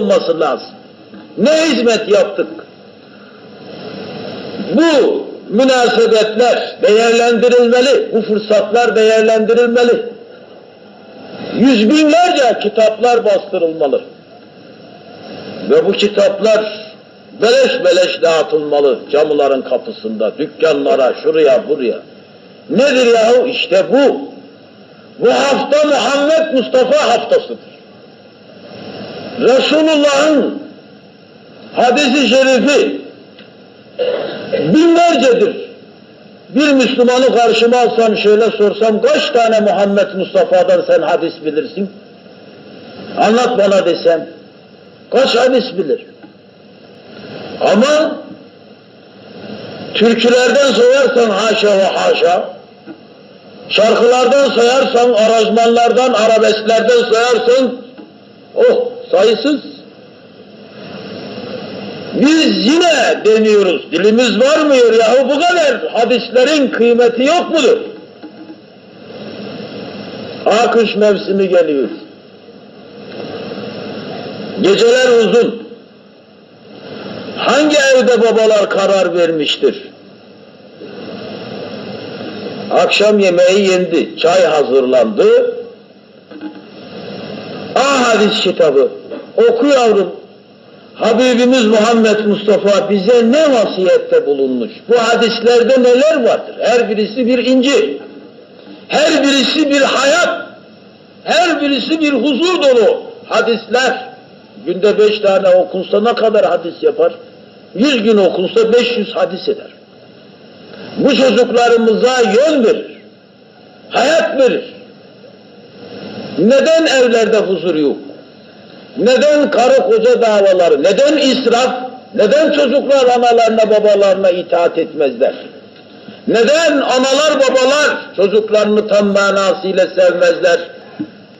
olması lazım. Ne hizmet yaptık? Bu münasebetler değerlendirilmeli, bu fırsatlar değerlendirilmeli. Yüz binlerce kitaplar bastırılmalı. Ve bu kitaplar beleş beleş dağıtılmalı camıların kapısında, dükkanlara, şuraya, buraya. Nedir yahu? İşte bu. Bu hafta Muhammed Mustafa haftasıdır. Resulullah'ın hadisi şerifi binlercedir. Bir Müslümanı karşıma alsam şöyle sorsam kaç tane Muhammed Mustafa'dan sen hadis bilirsin? Anlat bana desem kaç hadis bilir? Ama türkülerden soyarsan haşa ve haşa, şarkılardan sayarsan, aranjmanlardan, arabesklerden sayarsan, oh sayısız. Biz yine deniyoruz, dilimiz varmıyor yahu bu kadar, hadislerin kıymeti yok mudur? Ha kış mevsimi geliyor. Geceler uzun. Hangi evde babalar karar vermiştir? Akşam yemeği yendi, çay hazırlandı. Hadis kitabı, oku yavrum. Habibimiz Muhammed Mustafa bize ne vasiyette bulunmuş? Bu hadislerde neler vardır? Her birisi bir incir. Her birisi bir hayat. Her birisi bir huzur dolu hadisler. Günde beş tane okunsa ne kadar hadis yapar? Yüz gün okunsa 500 hadis eder. Bu çocuklarımıza yön verir. Hayat verir. Neden evlerde huzur yok? Neden karı koca davaları? Neden israf? Neden çocuklar analarına babalarına itaat etmezler? Neden analar babalar çocuklarını tam manasıyla sevmezler?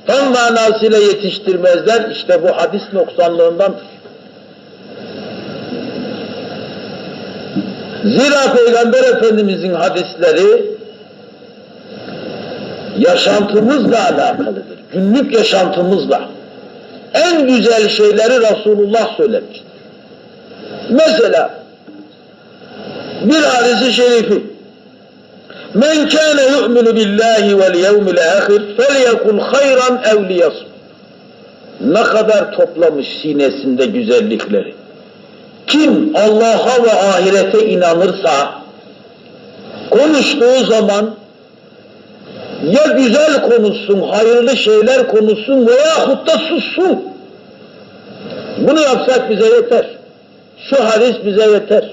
Tam manasıyla yetiştirmezler? İşte bu hadis noksanlığındandır. Zira Peygamber Efendimizin hadisleri yaşantımızla alakalıdır. Günlük yaşantımızla. En güzel şeyleri Resulullah söylemiştir. Mesela bir hadisi şerifi Men kâne yu'minu billahi vel yevmil ahir felyekul hayran ev liyasmut. Ne kadar toplamış sinesinde güzellikleri. Kim Allah'a ve ahirete inanırsa konuştuğu zaman ya güzel konuşsun, hayırlı şeyler konuşsun veya da sussun. Bunu yapsak bize yeter. Şu hadis bize yeter.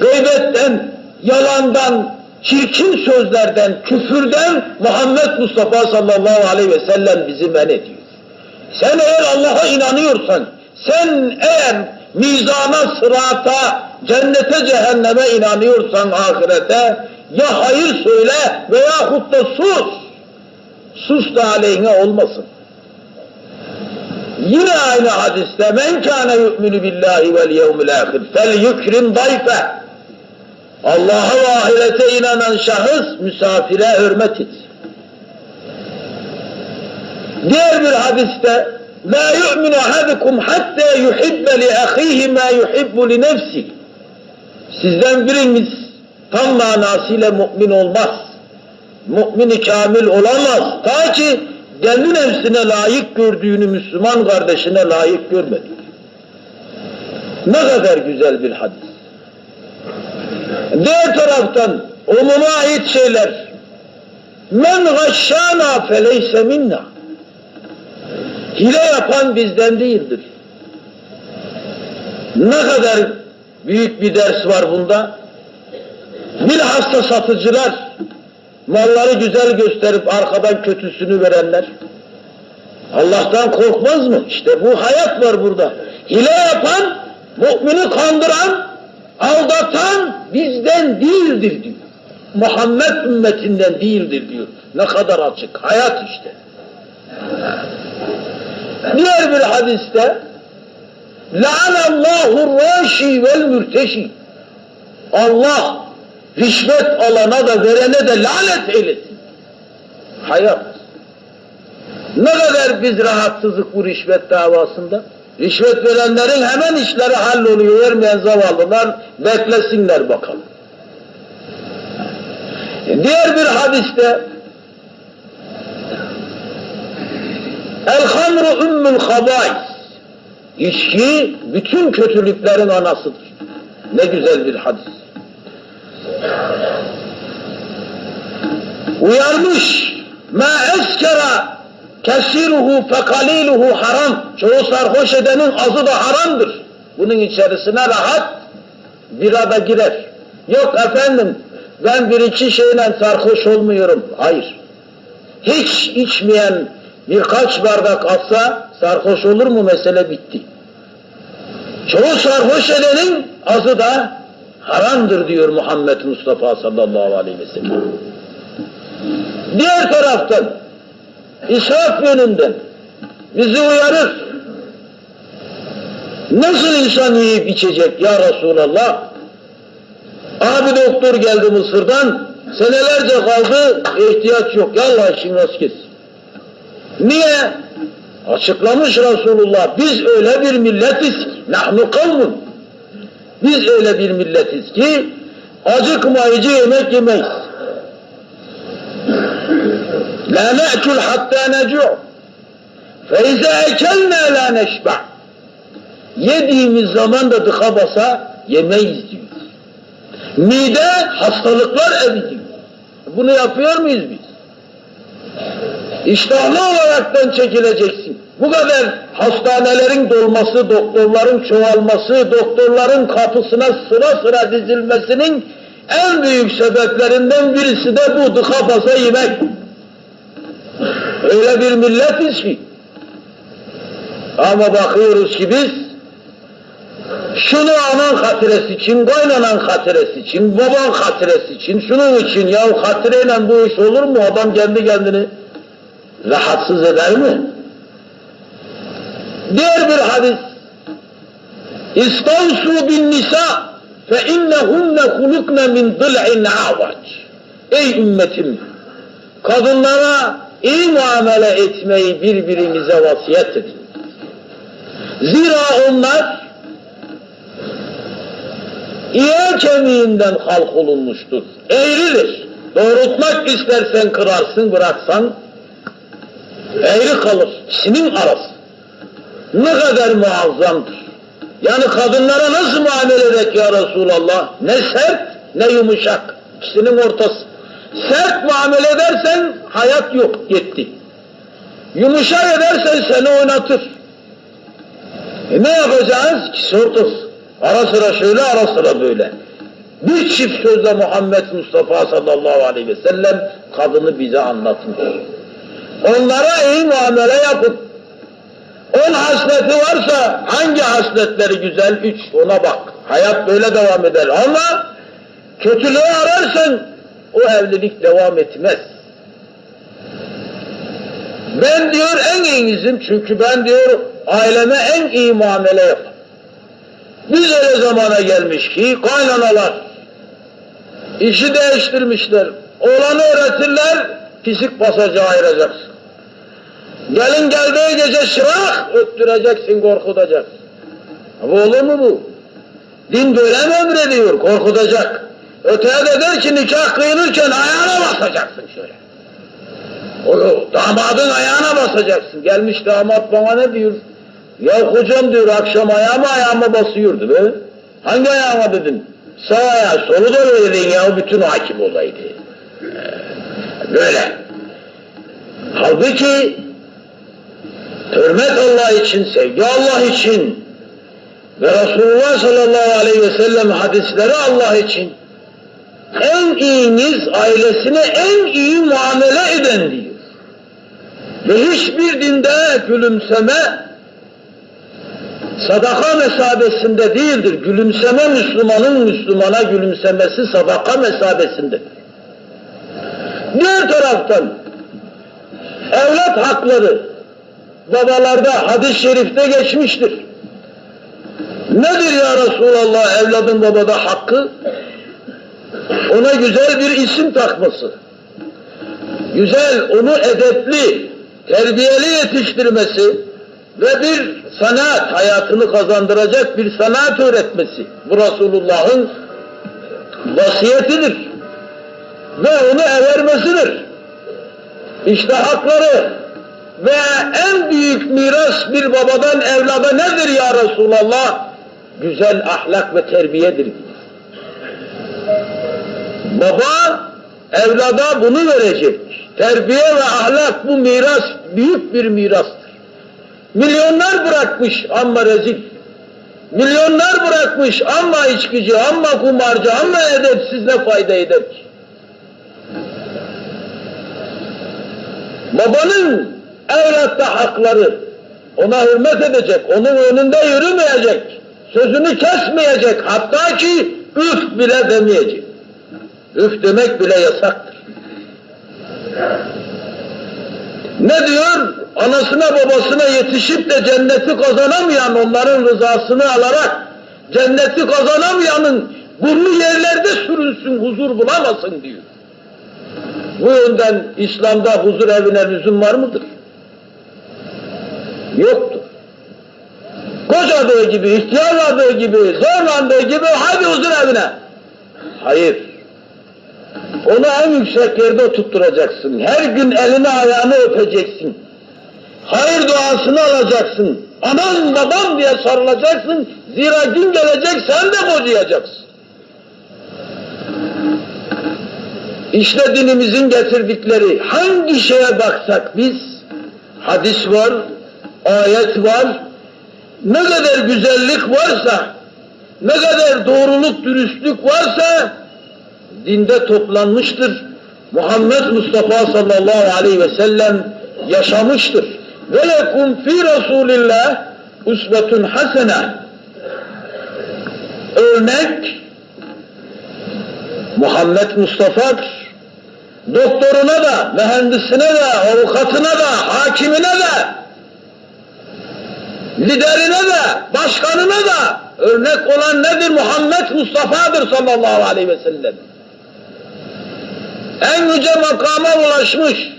Gıybetten, yalandan, çirkin sözlerden, küfürden Muhammed Mustafa sallallahu aleyhi ve sellem bizi men ediyor. Sen eğer Allah'a inanıyorsan, sen eğer mizana, sırata, cennete, cehenneme inanıyorsan ahirete, ya hayır söyle veyahut da sus. Sus da aleyhine olmasın. Yine aynı hadiste men kâne yu'minu billahi vel yevmil ahir fel yukrim dayfe Allah'a ve ahirete inanan şahıs misafire hürmet etsin. Diğer bir hadiste La yu'minu ahadukum hatta yuhibbe li ahihi ma yuhibbu li nefsi. Sizden biriniz tam manasıyla mümin olmaz. Mümin-i kamil olamaz. Ta ki kendi nefsine layık gördüğünü Müslüman kardeşine layık görmedi. Ne kadar güzel bir hadis. Diğer taraftan umuma ait şeyler men gashşana feleyse minna hile yapan bizden değildir. Ne kadar büyük bir ders var bunda. Bilhassa satıcılar, malları güzel gösterip arkadan kötüsünü verenler. Allah'tan korkmaz mı? İşte bu hayat var burada. Hile yapan, mümini kandıran, aldatan bizden değildir diyor. Muhammed ümmetinden değildir diyor. Ne kadar açık. Hayat işte. Diğer bir hadiste La'anallahu raşi vel mürteşi Allah rişvet alana da verene de lanet eylesin. Hayat. Ne kadar biz rahatsızlık bu rişvet davasında? Rişvet verenlerin hemen işleri halloluyor, vermeyen zavallılar beklesinler bakalım. Diğer bir hadiste El hamru ümmül habais İçki bütün kötülüklerin anasıdır. Ne güzel bir hadis. Uyarmış ma eskera kesiruhu fekaliluhu haram. Çoğu sarhoş edenin azı da haramdır. Bunun içerisine rahat bira da girer. Yok efendim ben bir iki şeyle sarhoş olmuyorum. Hayır. Hiç içmeyen birkaç bardak alsa sarhoş olur mu mesele bitti. Çoğu sarhoş edenin azı da haramdır diyor Muhammed Mustafa sallallahu aleyhi ve sellem. Diğer taraftan israf yönünden bizi uyarır. Nasıl insan yiyip içecek ya Resulallah? Abi doktor geldi Mısır'dan, senelerce kaldı, ihtiyaç yok. Yallah işin rast kessin. Niye? Açıklamış Resulullah, biz öyle bir milletiz nahnu kavmun. Biz öyle bir milletiz ki, acıkmayıcı yemek yemeyiz. La ne'kül hatta necu' fe izâ ekelnâ la neşba' Yediğimiz zaman da dıka basa yemeyiz diyor. Mide hastalıklar evi. Bunu yapıyor muyuz biz? İştahlı olaraktan çekileceksin. Bu kadar hastanelerin dolması, doktorların çoğalması, doktorların kapısına sıra sıra dizilmesinin en büyük sebeplerinden birisi de bu dıka basa yemek. Öyle bir milletiz ki. Ama bakıyoruz ki biz şunu anan hatiresi için, kaynanan hatiresi için, baban hatiresi için, şunun için ya hatireyle bu iş olur mu? Adam kendi kendini rahatsız eder mi? Diğer bir hadis İstavsu bin nisa fe innehunne hulukne min dil'in avac Ey ümmetim! Kadınlara iyi muamele etmeyi birbirimize vasiyet edin. Zira onlar İğe kemiğinden halk olunmuştur. Eğridir. Doğrultmak istersen kırarsın, bıraksan eğri kalır. İkisinin arası. Ne kadar muazzamdır. Yani kadınlara nasıl muamele edek ya Resulallah? Ne sert, ne yumuşak. İkisinin ortası. Sert muamele edersen hayat yok, gitti. Yumuşak edersen seni oynatır. E ne yapacağız? İkisi ortası. Ara sıra şöyle, ara sıra böyle. Bir çift sözle Muhammed Mustafa sallallahu aleyhi ve sellem kadını bize anlatmış. Onlara iyi muamele yapın. On hasleti varsa hangi hasletleri güzel? Üç, ona bak. Hayat böyle devam eder ama kötülüğü ararsan o evlilik devam etmez. Ben diyor en iyisiyim çünkü ben diyor aileme en iyi muamele yaparım. Biz öyle zamana gelmiş ki kaynanalar işi değiştirmişler. Oğlanı öğretirler, pisik basacağı ayıracaksın. Gelin geldiği gece şırak öttüreceksin, korkutacaksın. Bu olur mu bu? Din böyle mi emrediyor? Korkutacak. Öteye de der ki nikah kıyılırken ayağına basacaksın şöyle. O damadın ayağına basacaksın. Gelmiş damat bana ne diyor? Ya hocam diyor akşam ayağıma ayağıma basıyordu be. Hangi ayağıma dedin? Sağ ayağı, solu da öyle dedin ya bütün hakim olaydı. Ee, Böyle. Halbuki hürmet Allah için, sevgi Allah için ve Resulullah sallallahu aleyhi ve sellem hadisleri Allah için en iyiniz ailesine en iyi muamele eden diyor. Ve hiçbir dinde gülümseme sadaka mesabesinde değildir. Gülümseme Müslümanın Müslümana gülümsemesi sadaka mesabesinde. Diğer taraftan evlat hakları babalarda hadis-i şerifte geçmiştir. Nedir ya Resulallah evladın babada hakkı? Ona güzel bir isim takması. Güzel, onu edepli, terbiyeli yetiştirmesi ve bir sanat hayatını kazandıracak bir sanat öğretmesi. Bu Resulullah'ın vasiyetidir. Ve onu evermesidir. İşte hakları ve en büyük miras bir babadan evlada nedir ya Resulallah? Güzel ahlak ve terbiyedir. Baba evlada bunu verecek. Terbiye ve ahlak bu miras büyük bir mirastır. Milyonlar bırakmış ama rezil. Milyonlar bırakmış ama içkici, ama kumarcı, ama edepsiz ne fayda eder ki? Babanın evlatta hakları, ona hürmet edecek, onun önünde yürümeyecek, sözünü kesmeyecek, hatta ki üf bile demeyecek. Üf demek bile yasaktır. Ne diyor? Anasına babasına yetişip de cenneti kazanamayan, onların rızasını alarak cenneti kazanamayanın burnu yerlerde sürünsün, huzur bulamasın diyor. Bu yönden İslam'da huzur evine lüzum var mıdır? Yoktur. Kocadığı gibi, ihtiyarladığı gibi, zorlandığı gibi hadi huzur evine. Hayır. Onu en yüksek yerde oturtturacaksın. Her gün elini ayağını öpeceksin. Hayır duasını alacaksın. Aman babam diye sarılacaksın. Zira gün gelecek sen de bocayacaksın. İşte dinimizin getirdikleri hangi şeye baksak biz, hadis var, ayet var, ne kadar güzellik varsa, ne kadar doğruluk, dürüstlük varsa, dinde toplanmıştır. Muhammed Mustafa sallallahu aleyhi ve sellem yaşamıştır. Ve lekum fi Resulillah usvetun hasene. Örnek Muhammed Mustafa'dır. Doktoruna da, mühendisine de, avukatına da, hakimine de, liderine de, başkanına da örnek olan nedir? Muhammed Mustafa'dır sallallahu aleyhi ve sellem. En yüce makama ulaşmış.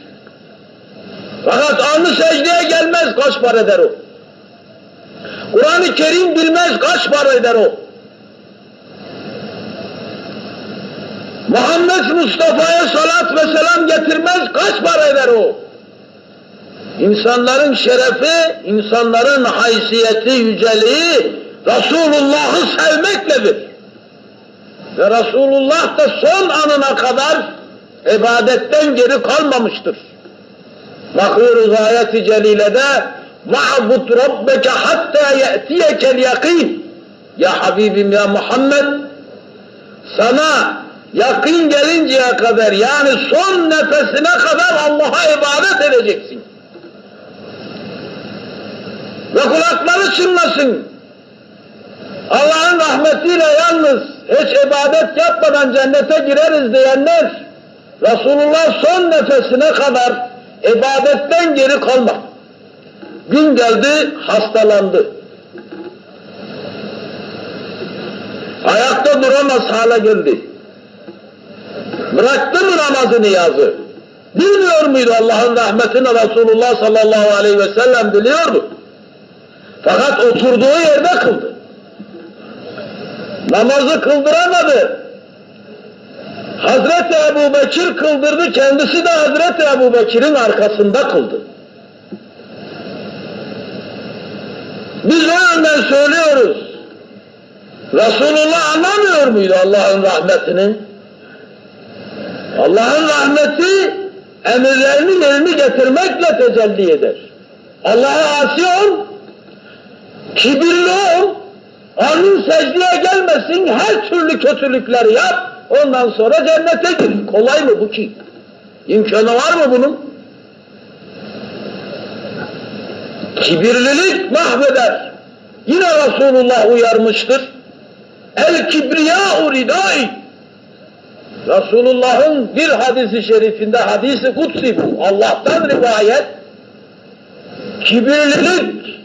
Fakat alnı secdeye gelmez kaç para eder o. Kur'an-ı Kerim bilmez kaç para eder o. Muhammed Mustafa'ya salat ve selam getirmez kaç para eder o? İnsanların şerefi, insanların haysiyeti, yüceliği Resulullah'ı sevmekledir. Ve Resulullah da son anına kadar ibadetten geri kalmamıştır. Bakıyoruz ayet-i celilede وَعْبُدْ رَبَّكَ حَتَّى يَأْتِيَكَ الْيَقِينَ Ya Habibim ya Muhammed sana yakın gelinceye kadar yani son nefesine kadar Allah'a ibadet edeceksin. Ve kulakları çınlasın. Allah'ın rahmetiyle yalnız hiç ibadet yapmadan cennete gireriz diyenler Resulullah son nefesine kadar ibadetten geri kalmadı. Gün geldi hastalandı. Ayakta duramaz hale geldi. Bıraktı mı namazı niyazı? Bilmiyor muydu Allah'ın rahmetini Resulullah sallallahu aleyhi ve sellem biliyordu. Fakat oturduğu yerde kıldı. Namazı kıldıramadı. Hazreti Ebu Bekir kıldırdı, kendisi de Hazreti Ebu Bekir'in arkasında kıldı. Biz o yönden söylüyoruz. Resulullah anlamıyor muydu Allah'ın rahmetini? Allah'ın rahmeti emirlerini yerini getirmekle tecelli eder. Allah'a asi kibirli ol, alnın secdeye gelmesin, her türlü kötülükleri yap, ondan sonra cennete gir. Kolay mı bu ki? İmkanı var mı bunun? Kibirlilik mahveder. Yine Resulullah uyarmıştır. El kibriya ridai. Resulullah'ın bir hadisi şerifinde hadisi kutsi bu. Allah'tan rivayet. Kibirlilik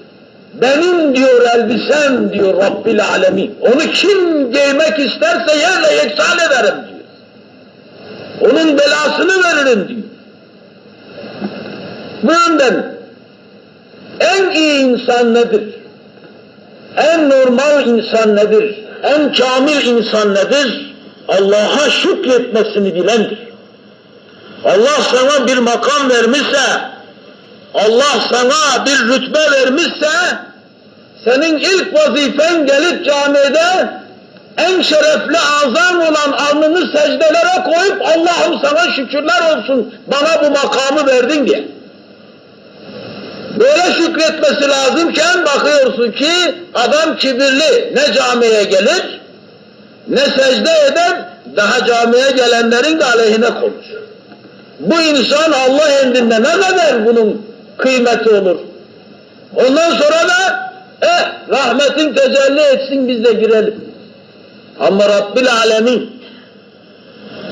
benim diyor elbisem diyor Rabbil Alemin. Onu kim giymek isterse yerle yeksan ederim diyor. Onun belasını veririm diyor. Bu yönden en iyi insan nedir? En normal insan nedir? En kamil insan nedir? Allah'a şükretmesini bilendir. Allah sana bir makam vermişse, Allah sana bir rütbe vermişse, senin ilk vazifen gelip camide en şerefli azam olan alnını secdelere koyup Allah'ım sana şükürler olsun bana bu makamı verdin diye. Böyle şükretmesi lazımken bakıyorsun ki adam kibirli ne camiye gelir ne secde eder daha camiye gelenlerin de aleyhine konuşur. Bu insan Allah indinde ne kadar bunun kıymeti olur. Ondan sonra da eh rahmetin tecelli etsin biz de girelim. Ama Rabbil Alemin